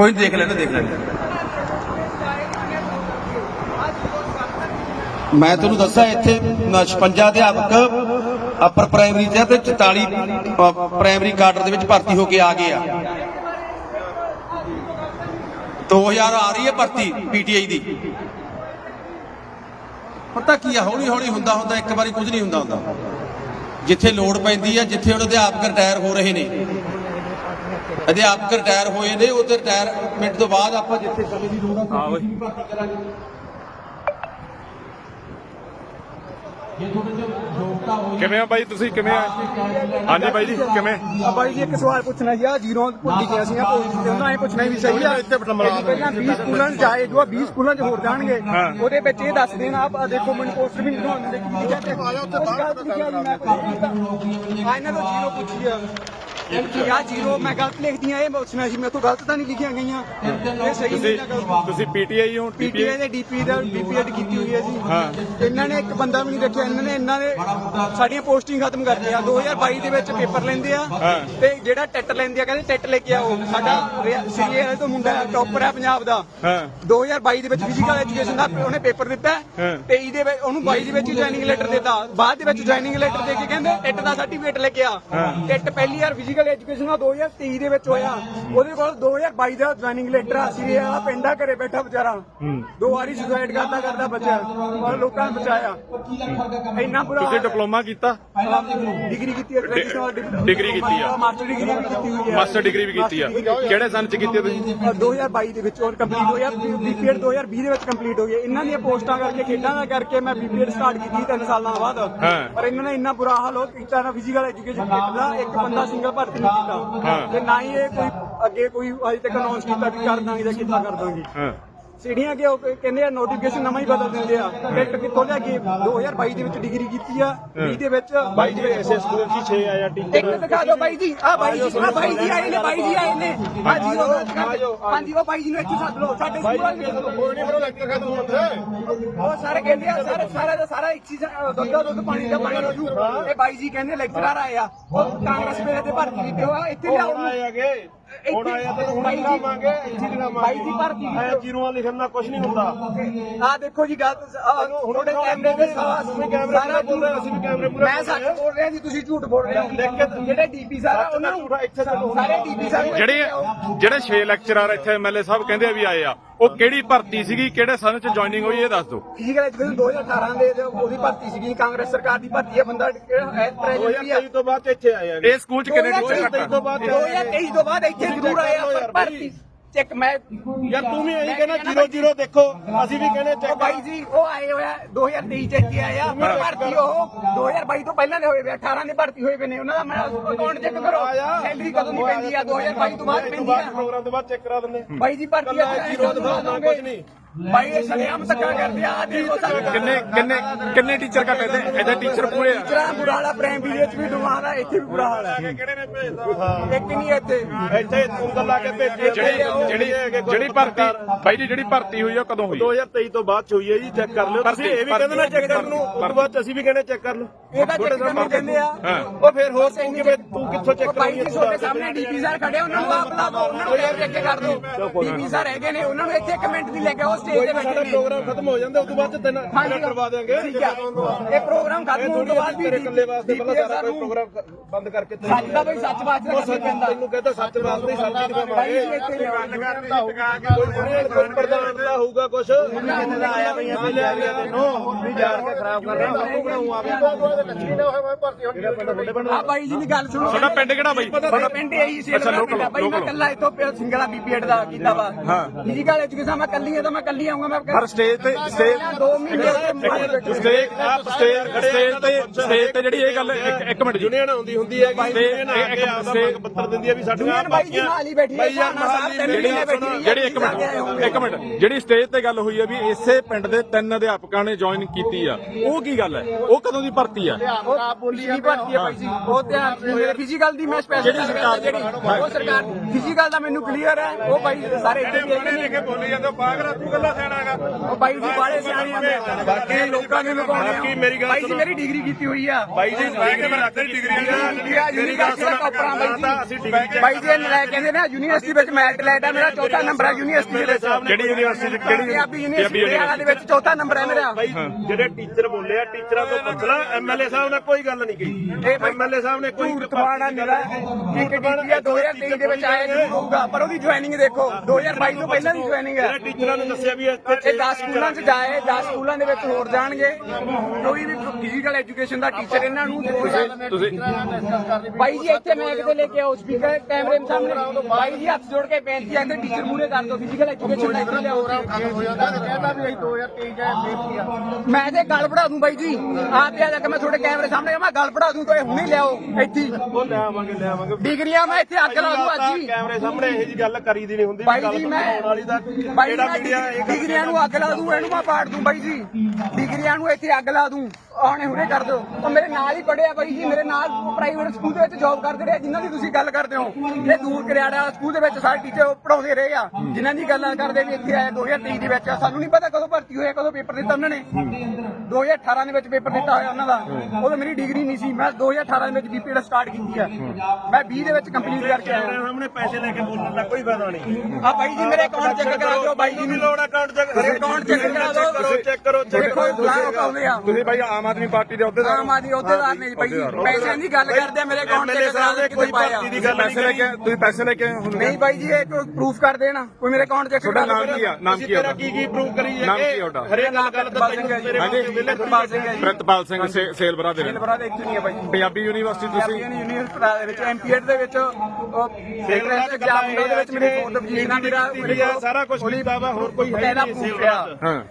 ਕੋਈ ਦੇਖ ਲੈਣਾ ਦੇਖ ਲੈਣਾ। ਮੈਂ ਤੁਹਾਨੂੰ ਦੱਸਾਂ, ਇੱਥੇ 56 ਅਧਿਆਪਕ ਅਪਰ ਪ੍ਰਾਇਮਰੀ ਚ ਆ ਤੇ 44 ਪ੍ਰਾਇਮਰੀ ਕਾਡਰ ਦੇ ਵਿੱਚ ਭਰਤੀ ਹੋ ਕੇ ਆ ਗਏ ਆ। 2000 ਆ ਰਹੀ ਹੈ ਭਰਤੀ ਪੀਟੀਆਈ ਦੀ। ਪਤਾ ਕੀ ਆ ਹੌਲੀ ਹੌਲੀ ਹੁੰਦਾ ਹੁੰਦਾ, ਇੱਕ ਵਾਰੀ ਕੁਝ ਨਹੀਂ ਹੁੰਦਾ ਹੁੰਦਾ। ਜਿੱਥੇ ਲੋੜ ਪੈਂਦੀ ਆ, ਜਿੱਥੇ ਹੁਣ ਅਧਿਆਪਕ ਰਿਟਾਇਰ ਹੋ ਰਹੇ ਨੇ। ਅਧਿਆਪਕ ਰਿਟਾਇਰ ਹੋਏ ਨੇ ਉਹ ਤੇ ਰਿਟਾਇਰਮੈਂਟ ਤੋਂ ਬਾਅਦ ਆਪਾਂ ਜਿੱਥੇ ਸਮੇਂ ਦੀ ਲੋੜ ਆ ਹਾਂ ਓਏ। ਭਰਤੀ ਕਰਾਂਗੇ? ਕਿਵੇਂ ਆ ਬਾਈ ਤੁਸੀਂ? ਕਿਵੇਂ ਆ ਹਾਂਜੀ ਬਾਈ ਜੀ ਕਿਵੇਂ? ਆ। ਬਾਈ ਜੀ ਇੱਕ ਸਵਾਲ ਪੁੱਛਣਾ ਸੀ ਆ ਜ਼ੀਰੋ ਭੁੱਲ ਗਿਆ ਸੀ ਆ ਉਹਨਾਂ ਇਹ ਪੁੱਛਣਾ ਵੀ ਸਹੀ ਆ। ਇੱਥੇ ਪਹਿਲਾਂ 20 ਸਕੂਲਾਂ 'ਚ ਜਾਏ ਜੋ 20 ਸਕੂਲਾਂ 'ਚ ਹੋਰ ਜਾਣਗੇ। ਉਹਦੇ ਵਿੱਚ ਇਹ ਦੱਸ ਦੇਣ ਆਪ ਦੇਖੋ ਮੈਨੂੰ ਪੋਸਟਰ ਵੀ ਨਹੀਂ ਦਿਖਾਉਂਦੇ ਕੀ ਲਿਖਿਆ ਤੇ ਆਇਆ ਉੱਥੇ ਬਾਹਰ ਜੀ ਮੈਂ ਆ ਇਹਨਾਂ ਤੋਂ ਜ਼ੀਰੋ ਪੁੱਛੀ ਆ। ਕਿ ਆ ਜ਼ੀਰੋ ਮੈਂ ਗਲਤ ਲਿਖਦੀਆਂ ਇਹ ਪੁੱਛਣਾ ਸੀ ਮੇਰੇ ਤੋਂ ਗਲਤ ਤਾਂ ਨਹੀਂ ਲਿਖੀਆਂ ਗਈਆਂ। ਇਹ ਸਹੀ ਤੁਸੀਂ ਨਹੀਂ ਲੱਗਾ ਤੁਸੀਂ ਪੀਟੀਆਈ ਹੋ ਪੀਪੀਏ ਟੀਪੀਆਈ ਦੇ ਡੀਪੀ ਦਾ ਬੀਪੀਐਡ ਕੀਤੀ ਹੋਈ ਹੈ ਜੀ। ਹਾਂ। ਇਹਨਾਂ ਨੇ ਇੱਕ ਬੰਦਾ ਵੀ ਨਹੀਂ ਰੱਖਿਆ ਇਹਨਾਂ ਨੇ ਇਹਨਾਂ ਨੇ ਸਾਡੀਆਂ ਪੋਸਟਿੰਗ ਖਤਮ ਕਰ ਦਿੱਤੀਆਂ 2022 ਦੇ ਵਿੱਚ ਪੇਪਰ ਲੈਂਦੇ ਆ ਹਾਂ। ਤੇ ਜਿਹੜਾ ਟੈਟ ਲੈਂਦੇ ਆ ਕਹਿੰਦੇ ਟੈਟ ਲੈ ਕੇ ਆਓ। ਸਾਡਾ ਸੀਏ ਤੋਂ ਮੁੰਡਾ ਟੌਪਰ ਹੈ ਪੰਜਾਬ ਦਾ। ਹਾਂ। 2022 ਦੇ ਵਿੱਚ ਫਿਜ਼ੀਕਲ ਐਜੂਕੇਸ਼ਨ ਦਾ ਉਹਨੇ ਪੇਪਰ ਦਿੱਤਾ। ਹਾਂ। 23 ਦੇ ਵਿੱਚ ਉਹਨੂੰ 22 ਦੇ ਵਿੱਚ ਜੁਆਇਨਿੰਗ ਲੈਟਰ ਦਿੱਤਾ। ਬਾਅਦ ਦੇ ਵਿੱਚ ਜੁਆਇਨਿੰਗ ਲੈਟਰ ਦੇ ਕੇ ਕਹਿੰਦੇ ਟੈਟ ਦਾ ਸਰਟੀਫਿਕੇਟ ਲੈ ਕੇ ਆ। ਟੈਟ ਪਹਿਲੀ ਵਾਰ ਫਿਜ਼ੀਕਲ ਐਜੂਕੇਸ਼ਨ ਦਾ 2023 ਦੇ ਵਿੱਚ ਹੋਇਆ। ਉਹਦੇ ਕੋਲ 2022 ਦਾ ਜੁਆਇਨਿੰਗ ਲੈਟਰ ਆ ਸੀ ਆ ਪਿੰਡਾ ਘਰੇ ਬੈਠਾ ਵਿਚਾਰਾ। ਦੋ ਵਾਰੀ ਸੁਸਾਈਡ ਕਰਦਾ ਕਰਦਾ ਬਚਿਆ। ਪਰ ਲੋਕਾਂ ਨੇ ਬਚਾਇਆ। ਇੰਨਾ ਬੁਰਾ ਤੁਸੀਂ ਡਿਪਲੋਮਾ ਕੀਤਾ? ਡਿਗਰੀ ਕੀਤੀ ਹੈ ਟ੍ਰੈਡੀਸ਼ਨਲ ਡਿਗਰੀ ਕੀਤੀ ਆ। ਮਾਸਟਰ ਡਿਗਰੀ ਵੀ ਕੀਤੀ ਹੋਈ ਹੈ। ਮਾਸਟਰ ਡਿਗਰੀ ਵੀ ਕੀਤੀ ਆ। ਕਿਹੜੇ ਸੰਨ ਚ ਕੀਤੀ ਤੁਸੀਂ? 2022 ਦੇ ਵਿੱਚ ਔਰ ਕੰਪਲੀਟ ਹੋਇਆ ਬੀਪੀਐਡ 2020 ਦੇ ਵਿੱਚ ਕੰਪਲੀਟ ਹੋਈ ਹੈ ਇਹਨਾਂ ਦੀਆਂ ਪੋਸਟਾਂ ਕਰਕੇ ਖੇਡਾਂ ਦਾ ਕਰਕੇ ਮੈਂ ਬੀਪੀਐਡ ਸਟਾਰਟ ਕੀਤੀ ਤਿੰਨ ਸਾਲਾਂ ਬਾਅਦ। ਪਰ ਇਹਨਾਂ ਨੇ ਇੰਨਾ ਬੁਰਾ ਹਾਲ ਹੋ ਕੀਤਾ ਨਾ ਫਿਜ਼ੀਕਲ ਐਜੂਕੇਸ਼ਨ ਦਾ ਇੱਕ ਬੰਦਾ ਸਿੰਗਲ ਕੀਤਾ ਹਾਂ। ਤੇ ਨਾ ਹੀ ਇਹ ਕੋਈ ਅੱਗੇ ਕੋਈ ਅਜੇ ਤੱਕ ਅਨਾਉਂਸ ਕੀਤਾ ਵੀ ਕਰ ਦਾਂਗੇ ਜਾਂ ਕਿੱਦਾਂ ਕਰ ਦਾਂਗੇ। ਹਾਂ। ਸੀੜੀਆਂ ਕਿ ਉਹ ਕਹਿੰਦੇ ਆ ਨੋਟੀਫਿਕੇਸ਼ਨ ਨਵਾਂ ਹੀ ਬਦਲ ਦਿੰਦੇ ਆ। ਟਿਕਟ ਕਿੱਥੋਂ ਲਿਆ ਕੇ 2022 ਦੇ ਵਿੱਚ ਡਿਗਰੀ ਕੀਤੀ ਆ 20 ਦੇ ਵਿੱਚ 22 ਦੇ ਵਿੱਚ ਐਸੇ ਸਕੂਲ ਚ 6 ਆਇਆ ਟੀਚਰ ਇੱਕ ਦਿਖਾ ਦਿਓ ਬਾਈ ਜੀ। ਆ ਬਾਈ ਜੀ ਆ ਬਾਈ ਜੀ ਆਏ ਨੇ ਬਾਈ ਜੀ ਆਏ ਨੇ। ਆ ਜੀਰੋ ਹਾਂਜੀ ਉਹ ਬਾਈ ਜੀ ਨੂੰ ਇੱਥੇ ਸੱਦ ਲਓ। ਸਾਡੇ ਸਕੂਲ ਵਿੱਚ ਕੋਈ ਨਹੀਂ ਬਰੋ ਲੈਕਚਰ ਖਤਮ ਹੁੰਦਾ ਉਹ ਸਾਰੇ ਕਹਿੰਦੇ ਆ ਸਾਰੇ ਸਾਰਾ ਦਾ ਸਾਰਾ ਇੱਕ ਚੀਜ਼ ਦੁੱਧ ਦਾ ਦੁੱਧ ਪਾਣੀ ਦਾ ਪਾਣੀ ਹੋ ਜੂ ਇਹ ਬਾਈ ਜੀ ਕਹਿੰਦੇ ਲੈਕਚਰਰ ਆਏ ਆ। ਉਹ ਕਾਂਗਰਸ ਵੇਲੇ ਤੇ ਭਰਤੀ ਕੀਤੇ ਇੱਥੇ ਹੁਣ ਆਇਆ ਤਾਂ ਹੁਣ ਬਾਈ ਜੀ- ਲਿਖਾਵਾਂਗੇ ਇੱਥੇ ਲਿਖਾਵਾਂਗੇ ਬਾਈ ਜੀ ਭਰਤੀ ਐ ਕੀਤੇ ਜੀਰੋਆਂ ਲਿਖਣ ਨਾਲ ਕੁਝ ਨਹੀਂ ਹੁੰਦਾ। ਆ ਦੇਖੋ ਜੀ ਗੱਲ ਹੁਣ ਤੁਹਾਡੇ ਕੈਮਰੇ ਦੇ ਸਾਰਾ ਤੁਸੀਂ ਕੈਮਰੇ ਸਾਰਾ ਬੋਲ ਰਹੇ ਹੋ, ਅਸੀਂ ਵੀ ਕੈਮਰੇ ਪੂਰੇ ਮੈਂ ਸੱਚ ਬੋਲ ਰਿਹਾ ਜੀ ਤੁਸੀਂ ਝੂਠ ਬੋਲ ਰਹੇ ਹੋ। ਜਿਹੜੇ ਡੀਪੀ ਸਾਰਾ ਉਹਨਾਂ ਨੂੰ ਇੱਥੇ ਚੱਲੋ ਸਾਰੇ ਡੀਪੀ ਸਾਰੇ ਜਿਹੜੇ ਜਿਹੜੇ 6 ਲੈਕਚਰਰ ਇੱਥੇ ਐਮਐਲਏ ਸਾਹਿਬ ਕਹਿੰਦੇ ਆ ਵੀ ਆਏ ਆ ਉਹ ਕਿਹੜੀ ਭਰਤੀ ਸੀਗੀ ਕਿਹੜੇ ਸੰਨ ਚ ਜੁਆਇਨਿੰਗ ਹੋਈ ਇਹ ਦੱਸ ਦਿਓ। ਫਿਜ਼ੀਕਲ ਐਜੂਕੇਸ਼ਨ 2018 ਦੇ ਤੇ ਉਹਦੀ ਭਰਤੀ ਸੀਗੀ ਕਾਂਗਰਸ ਸਰਕਾਰ ਦੀ ਭਰਤੀ ਹੈ ਬੰਦਾ ਪ੍ਰੈਜ਼ੀਡੈਂਟ ਵੀ ਆ। 2023 ਤੋਂ ਬਾਅਦ ਇੱਥੇ ਹੈਗੇ ਇਹ ਸਕੂਲ ਚ ਕਿੰਨੇ ਟੀਚਰ ਘੱਟ 2023 ਤੋਂ ਆ? ਬਾਅਦ 'ਚ 2023 ਤੋਂ ਬਾਅਦ ਇੱਥੇ ਜ਼ਰੂਰ ਆਇਆ ਭਰਤੀ ਚੈੱਕ ਮੈਂ ਯਾਰ ਤੂੰ ਵੀ ਇਹੀ ਕਹਿੰਦਾ ਜੀਰੋ ਜੀਰੋ ਦੇਖੋ ਅਸੀਂ ਵੀ ਕਹਿੰਦੇ ਉਹ ਚੈੱਕ ਬਾਈ ਜੀ ਉਹ ਆਏ ਹੋਇਆ 2023 ਚ ਇੱਥੇ ਆਇਆ ਪਰ ਭਰਤੀ ਉਹ 2022 ਤੋਂ ਪਹਿਲਾਂ ਦੇ ਹੋਏ ਵੇ 18 ਦੇ ਭਰਤੀ ਹੋਏ ਵੇ ਨੇ ਉਹਨਾਂ ਦਾ ਮੈਂ ਅਕਾਊਂਟ ਚੈੱਕ ਕਰੋ। ਸੈਲਰੀ ਕਦੋਂ ਦੀ ਪੈਂਦੀ ਆ? 2022 ਤੋਂ ਬਾਅਦ ਪੈਂਦੀ ਆ। ਪ੍ਰੋਗਰਾਮ ਤੋਂ ਬਾਅਦ ਚੈੱਕ ਕਰਾ ਦਿੰਦੇ। ਬਾਈ ਜੀ ਭਰਤੀ ਕੱਲਾ ਜੀਰੋ ਦਿਖਾਓ ਨਾ ਕੁਝ ਨਹੀਂ। ਬਾਈ ਇਹ ਸ਼ਰਿਆਮ ਧੱਕਾ ਕਰਦੇ ਆ ਦੇਖੋ ਸਾਡੇ ਕਿੰਨੇ ਕਿੰਨੇ ਕਿੰਨੇ ਟੀਚਰ ਘੱਟ ਇਹਦੇ ਇਹਦੇ ਟੀਚਰ ਪੂਰੇ ਆ? ਟੀਚਰਾਂ ਬੁਰਾ ਹਾਲ ਆ ਪ੍ਰਾਇਮਰੀ ਵਿੱਚ ਵੀ ਡੁਬਾਨ ਆ ਇੱਥੇ ਵੀ ਬੁਰਾ ਹਾਲ ਆ। ਕਿਹੜੇ ਨੇ ਭੇਜਦਾ ਇੱਕ ਨਹੀਂ ਇੱਥੇ। ਇੱਥੇ ਉਂਗਲ ਲਾ ਕੇ ਭੇਜੀ ਜਿਹੜੀ ਜਿਹੜੀ ਜਿਹੜੀ ਭਰਤੀ ਬਾਈ ਜੀ ਜਿਹੜੀ ਭਰਤੀ ਹੋਈ ਆ ਉਹ ਕਦੋਂ ਹੋਈ? 2023 ਤੋਂ ਬਾਅਦ 'ਚ ਹੋਈ ਹੈ ਜੀ ਚੈੱਕ ਕਰ ਲਿਓ ਤੁਸੀਂ ਇਹ ਵੀ ਕਹਿੰਦੇ ਨਾ ਚੈੱਕ ਕਰਨ ਨੂੰ ਉਸ ਤੋਂ ਬਾਅਦ ਅਸੀਂ ਵੀ ਕਹਿੰਦੇ ਚੈੱਕ ਕਰ ਲਓ। ਇਹਦਾ ਚੈੱਕ ਕਰਨਾ ਕਹਿੰਦੇ ਆ। ਉਹ ਫਿਰ ਹੋਰ ਤੂੰ ਕਿਵੇਂ ਤੂੰ ਕਿੱਥੋਂ ਚੈੱਕ ਉਹ ਬਾਈ ਕਰਾਉਣੀ ਜੀ ਤੁਹਾਡੇ ਸਾਹਮਣੇ ਡੀਪੀ ਸਰ ਖੜੇ ਉਹਨਾਂ ਨੂੰ ਆਪ ਲਾ ਦਿਓ ਉਹਨਾਂ ਨੂੰ ਕੈਮਰੇ ਅੱਗੇ ਕਰ ਦਿਓ। ਡੀਪੀ ਸਰ ਹੈਗੇ ਨੇ ਉਹਨਾਂ ਨੂੰ ਇੱਥੇ ਕਮੈਂਟ ਦੀ ਲੈ ਕੇ ਉਹ ਸਟੇਜ ਤੇ ਸਾਡਾ ਬੈਠੇ ਨੇ। ਪ੍ਰੋਗਰਾਮ ਖਤਮ ਹੋ ਜਾਂਦਾ ਉਸ ਤੋਂ ਬਾਅਦ 'ਚ ਤੈਨੂੰ ਹਾਂਜੀ ਕਰਵਾ ਦੇਵਾਂਗੇ ਠੀਕ ਆ। ਇਹ ਪ੍ਰੋਗਰਾਮ ਖਤਮ ਹੋਣ ਤੋਂ ਬਾਅਦ ਵੀ ਤੇਰੇ ਇਕੱਲੇ ਵਾਸਤੇ ਪਹਿਲਾਂ DPS ਸਾਰਾ ਨੂੰ ਪ੍ਰੋਗਰਾਮ ਬੰਦ ਕਰਕੇ ਸੱਚ ਦਾ ਬਈ ਸੱਚ ਬਾਤ ਉਹ ਰੱਖਣਾ ਸੱਚ ਪੈਂਦਾ ਤੈਨੂੰ ਕਹਿੰਦਾ ਸੱਚ ਵਾਸਤੇ ਹੀ ਸੱਚ ਬਾਈ ਦਿਖਾਵਾਂਗੇ। ਜੀ ਇੱਥੇ ਬੰਦ ਕਰ ਕੋਈ ਬੁਰੇ ਕੋਈ ਪ੍ਰਧਾਨ ਦਾ ਹੋਊਗਾ ਕੁਛ। ਆਇਆ ਪਈਆਂ ਸੀ ਲਿਆ ਗਿਆ ਤੈਨੂੰ ਵੀ ਜਾ ਕੇ ਖਰਾਬ ਕਰ ਰਿਹਾ ਉਹ ਬਣਾਉਂ ਆ? ਆ ਬਾਈ ਜੀ ਦੀ ਗੱਲ ਸੁਣੋ। ਤੁਹਾਡਾ ਪਿੰਡ ਕਿਹੜਾ ਬਾਈ? ਸਾਡਾ ਪਿੰਡ ਇਹੀ ਸੀ ਅੱਛਾ, local, ਬਾਈ। ਮੈਂ local। ਕੱਲਾ ਇਥੋਂ ਸਿੰਗਲਾ ਬੀਪੀਐਡ ਦਾ ਕੀਤਾ ਵਾ। ਫਿਜ਼ੀਕਲ ਐਜੂਕੇਸ਼ਨ ਮੈਂ ਕੱਲੀ ਆ ਤਾਂ ਮੈਂ ਕੱਲੀ ਆਉਂਗਾ ਮੈਂ ਪਰ ਸਟੇਜ ਤੇ ਸਟੇਜ ਦੋ ਮਹੀਨੇ ਦੇ ਸਟੇਜ ਆ ਸਟੇਜ ਸਟੇਜ ਤੇ ਸਟੇਜ ਤੇ ਜਿਹੜੀ ਇਹ ਗੱਲ ਇੱਕ ਮਿੰਟ ਜੀ। ਯੂਨੀਅਨ ਆਉਂਦੀ ਹੁੰਦੀ ਹੈ ਕਿ ਤੇ ਯੂਨੀਅਨ ਆ ਕੇ ਆਪਦਾ ਮੰਗ ਪੱਤਰ ਦਿੰਦੀ ਹੈ ਵੀ ਸਾਡੀਆਂ ਯੂਨੀਅਨ ਬਾਈ ਜੀ ਨਾਲ ਹੀ ਬੈਠੀ ਹੈ ਬਾਈ ਯਾਰ ਸ਼ਾਨਾ ਸਾਹਿਬ ਨਾਲ ਹੀ ਤਿੰਨ ਮੇਰੀ ਮਹੀਨੇ ਬੈਠੀ ਜਿਹੜੀ ਇੱਕ ਮਿੰਟ ਇੱਕ ਮਿੰਟ। ਜਿਹੜੀ ਸਟੇਜ ਤੇ ਗੱਲ ਹੋਈ ਆ ਵੀ ਇਸੇ ਪਿੰਡ ਦੇ ਤਿੰਨ ਅਧਿਆਪਕਾਂ ਨੇ ਜੁਆਇਨ ਕੀਤੀ ਆ। ਉਹ ਕੀ ਗੱਲ ਹੈ? ਉਹ ਕਦੋਂ ਦੀ ਭਰਤੀ ਆ। ਉਹ ਬੋਲੀ ਨਹੀਂ ਭਰਤੀ ਹੈ। ਬਾਈ ਜੀ। ਉਹ ਤੇ ਮੇਰੇ ਫਿਜ਼ੀਕਲ ਦੀ ਮੈਂ ਸਪੈਸ਼ਲ ਜਿਹੜੀ ਸਰਕਾਰ ਦੀ? ਜਿਹੜੀ ਉਹ ਸਰਕਾਰ ਫਿਜ਼ੀਕਲ ਦਾ ਮੈਨੂੰ ਕਲੀਅਰ ਹੈ। ਉਹ ਬਾਈ ਸਾਰੇ ਇੱਥੇ ਹੀ ਹੈਗੇ ਨੇ। ਬੋਲੀ ਜਾਂਦਾ ਪਾਗਰਾ ਤੂੰ ਕੱਲਾ ਸਿਆਣਾ ਹੈਗਾ। ਉਹ ਬਾਈ ਜੀ ਬਾਲੇ ਸਿਆਣੇ ਆ। ਮੈਂ ਬਾਕੀ ਲੋਕਾਂ ਨੇ ਲਗਾਉਣੇ ਬਾਕੀ ਮੇਰੀ ਗੱਲ ਬਾਈ ਜੀ ਸੁਣੋ। ਮੇਰੀ ਡਿਗਰੀ ਕੀਤੀ ਹੋਈ ਆ। ਬਾਈ ਜੀ ਮੈਂ ਰੱਖਦੇ ਡਿਗਰੀ ਮੇਰੀ ਗੱਲ ਸੁਣੋ। ਕਾਪਰਾਂ ਬਾਈ ਅਸੀਂ ਜੀ ਡਿਗਰੀ ਬਾਈ ਜੀ ਇਹ ਨਲਾਇਕ ਕਹਿੰਦੇ ਨੇ ਯੂਨੀਵਰਸਿਟੀ ਵਿੱਚ ਮੈਰਿਟ ਲੈਟ ਹੈ ਮੇਰਾ ਚੌਥਾ ਨੰਬਰ ਹੈ ਯੂਨੀਵਰਸਿਟੀ ਦੇ ਵਿੱਚ। ਕਿਹੜੀ ਯੂਨੀਵਰਸਿਟੀ ਕਿਹੜੀ ਪੰਜਾਬੀ ਯੂਨੀਵਰਸਿਟੀ ਦੇ ਵਿੱਚ ਚੌਥਾ ਨੰਬਰ ਹੈ ਮੇਰਾ। ਜਿਹੜੇ ਟੀਚਰ ਬੋਲੇ ਆ ਟੀਚਰਾਂ ਤੋਂ ਪੁੱਛਣਾ ਐਮਐਲਏ ਸਾਹਿਬ ਨੇ ਕੋਈ ਗੱਲ ਨਹੀਂ ਕਹੀ। ਐਮਐਲਏ ਸਾਹਿਬ ਨੇ ਕੋਈ ਤਵਾਣਾ ਮੇਰਾ ਇੱਕ ਡਿਗਰੀ 2023 ਦੇ ਵਿੱਚ ਆਇਆ ਜ਼ਰੂਰ ਹੋਊਗਾ। ਪਰ ਉਹਦੀ ਜੁਆਇਨਿੰਗ ਦੇਖੋ 2022 ਤੋਂ ਪਹਿਲਾਂ ਦੀ ਜੁਆਇਨਿੰਗ ਹੈ। ਜਿਹੜੇ ਟੀਚਰਾਂ ਨੇ ਦੱਸਿਆ ਵੀ ਇੱਥੇ ਇਹ 10 ਸਕੂਲਾਂ 'ਚ ਜਾਏ 10 ਸਕੂਲਾਂ ਦੇ ਵਿੱਚ ਹੋਰ ਜਾਣਗੇ। ਕੋਈ ਵੀ ਫਿਜ਼ੀਕਲ ਐਜੂਕੇਸ਼ਨ ਦਾ ਟੀਚਰ ਇਹਨਾਂ ਨੂੰ ਤੁਸੀਂ ਬਾਈ ਜੀ ਇੱਥੇ ਮੈਂ ਕਿਤੇ ਲੈ ਕੇ ਆਓ ਸਪੀਕਰ ਕੈਮਰੇ ਦੇ ਸਾਹਮਣੇ। ਬਾਈ ਜੀ ਹੱਥ ਜੋੜ ਕੇ ਬੇਨਤੀ ਹੈ ਤੇ ਟੀਚਰ ਮੂਰੇ ਕਰ ਦਿਓ ਫਿਜ਼ੀਕਲ ਐਜੂਕੇਸ਼ਨ ਦਾ ਇੱਥੇ ਲਿਆਓ। ਮੈਂ ਤੇ ਗੱਲ ਪੜਾ ਦੂੰ ਬਾਈ ਜੀ। ਆਪ ਤੇ ਆ ਜਾ ਕੇ ਮੈਂ ਤੁਹਾਡੇ ਕੈਮਰੇ ਸਾਹਮਣੇ ਮੈਂ ਗੱਲ ਪੜਾ ਦੂੰ ਤੇ ਹੁਣੇ ਲਿਆਓ ਇੱਥੇ ਹੀ। ਉਹ ਲੈ ਆਵਾਂਗੇ ਲੈ ਆਵਾਂਗੇ। ਡਿਗਰੀਆਂ ਮੈਂ ਇੱਥੇ ਅੱਗ ਲਾ ਦੂੰ ਅੱਜ ਹੀ। ਕੈਮਰੇ ਸਾਹਮਣੇ ਇਹੋ ਜੀ ਗੱਲ ਕਰੀ ਦੀ ਨਹੀਂ ਹੁੰਦੀ ਬਾਈ ਗੱਲ ਜੀ ਮੈਂ ਬਣਾਉਣ ਵਾਲੀ ਦਾ ਬਾਈ ਮੀਡੀਆ ਇਹ ਡਿਗਰੀਆਂ ਨੂੰ ਅੱਗ ਲਾ ਦੂੰ ਇਹਨੂੰ ਮੈਂ ਪਾੜ ਦੂੰ ਬਾਈ ਜੀ। ਡਿਗਰੀਆਂ ਨੂੰ ਇੱਥੇ ਅੱਗ ਲਾ ਦੂੰ। ਆਣੇ ਹੁਣੇ ਕਰ ਦਿਓ। ਉਹ ਮੇਰੇ ਨਾਲ ਹੀ ਪੜਿਆ ਬਾਈ ਜੀ ਮੇਰੇ ਨਾਲ ਪ੍ਰਾਈਵੇਟ ਸਕੂਲ ਦੇ ਵਿੱਚ ਜੌਬ ਕਰਦੇ ਰਹੇ ਜਿਨ੍ਹਾਂ ਦੀ ਤੁਸੀਂ ਗੱਲ ਕਰਦੇ ਹੋ। ਇਹ ਦੂਰ ਕਰਿਆੜਾ ਸਕੂਲ ਦੇ ਵਿੱਚ ਸਾਰੇ ਟੀਚਰ ਪੜਾਉਂਦੇ ਰਹੇ ਆ। ਜਿਨ੍ਹਾਂ ਦੀ ਗੱਲ ਕਰਦੇ ਵੀ ਇੱਥੇ ਆਏ 2023 ਦੇ ਵਿੱਚ ਸਾਨੂੰ ਨਹੀਂ ਪਤਾ ਕਦੋਂ ਭਰਤੀ ਹੋਇਆ ਕਦੋਂ ਪੇਪਰ ਦਿੱਤਾ ਉਹਨਾਂ ਨੇ। 2018 ਦੇ ਵਿੱਚ ਪੇਪਰ ਦਿੱਤਾ ਹੋਇਆ ਉਹਨਾਂ ਦਾ। ਉਦੋਂ ਮੇਰੀ ਡਿਗਰੀ ਨਹੀਂ ਸੀ। ਮੈਂ 2018 ਦੇ ਵਿੱਚ ਬੀਪੀਐਡ ਸਟਾਰਟ ਕੀਤੀ ਆ। ਮੈਂ 20 ਦੇ ਵਿੱਚ ਕੰਪਲੀਟ ਕਰਕੇ ਆਇਆ। ਸਾਹਮਣੇ ਪੈਸੇ ਲੈ ਕੇ ਬੋਲਣ ਦਾ ਕੋਈ ਫਾਇਦਾ ਨਹੀਂ। ਆ ਬਾਈ ਜੀ ਮੇਰੇ ਅਕਾਊਂਟ ਚੈੱਕ ਕਰਾ ਦਿਓ ਬਾਈ ਜੀ। ਨੂੰ ਲੋੜ ਅਕਾਊਂਟ ਚੈੱਕ ਅਕਾਊਂਟ ਚੈੱਕ ਕਰਾ ਦਿਓ। ਕਰੋ ਚੈੱਕ ਕਰੋ ਚੈੱਕ ਦੇਖੋ ਬੁਲਾਓ ਕਾਉਂਦੇ ਆ। ਤੁਸੀਂ ਭਾਈ ਆਮ ਆਦਮੀ ਪਾਰਟੀ ਦੇ ਅਹੁਦੇਦਾਰ ਆਮ ਆਦਮੀ ਅਹੁਦੇਦਾਰ ਨੇ ਜੀ ਬਾਈ ਜੀ। ਪੈਸਿਆਂ ਦੀ ਗੱਲ ਕਰਦੇ ਮੇਰੇ ਅਕਾਊਂਟ ਚੈੱਕ ਕਰਾ ਦੇ ਸਾਹਿਬ ਨੇ ਕੋਈ ਭਰਤੀ ਦੀ ਗੱਲ ਪੈਸੇ ਲੈ ਕੇ ਤੁਸੀਂ ਪੈਸੇ ਲੈ ਕੇ ਹੁਣ ਨਹੀਂ ਬਾਈ ਜੀ ਇਹ ਕੋਈ ਪ੍ਰੂਫ ਕਰ ਦੇਣਾ ਕੋਈ ਮੇਰੇ ਅਕਾਊਂਟ ਚੈੱਕ ਕਰਾ ਨਾਮ ਕੀ ਆ? ਨਾਮ ਕੀ ਆ ਤੇਰਾ ਕੀ ਕੀ ਪ੍ਰੂਫ ਕਰੀ ਨਾਮ ਜਾਗੇ ਕੀ ਆ ਤੁਹਾਡਾ? ਹਰੇਕ ਗੱਲ ਗੱਲ। ਤੇਰੇ ਹਾਂਜੀ। ਵਿਲੇ ਪ੍ਰਿਤਪਾਲ ਸਿੰਘ ਹੈ ਜੀ। ਪ੍ਰਿਤਪਾਲ ਸਿੰਘ ਸੇ- ਸੇਲ ਬਰਾ ਦੇ ਬਰਾ ਦੇ ਇੱਥੇ ਨਹੀਂ ਹੈ ਜੀ ਪੰਜਾਬੀ ਯੂਨੀਵਰਸਿਟੀ ਤੁਸੀਂ ਪੰਜਾਬੀ ਯੂਨੀਵਰਸਿਟੀ ਦੇ ਵਿੱਚ ਐਮਪੀਐਡ ਦੇ ਵਿੱਚ ਉਹ ਸੇਕਰੇਟ ਐਗਜ਼ਾਮ ਦੇ ਵਿੱਚ ਮੇਰੀ ਫੋਰਥ ਪੋਜੀਸ਼ਨ ਆ। ਮੇਰਾ ਸਾਰਾ ਕੁਝ ਕੀਤਾ ਵਾ ਹੋਰ ਕੋਈ ਹੈ ਨਹੀਂ। proof ਸੇਲ ਆ। ਹਾਂ।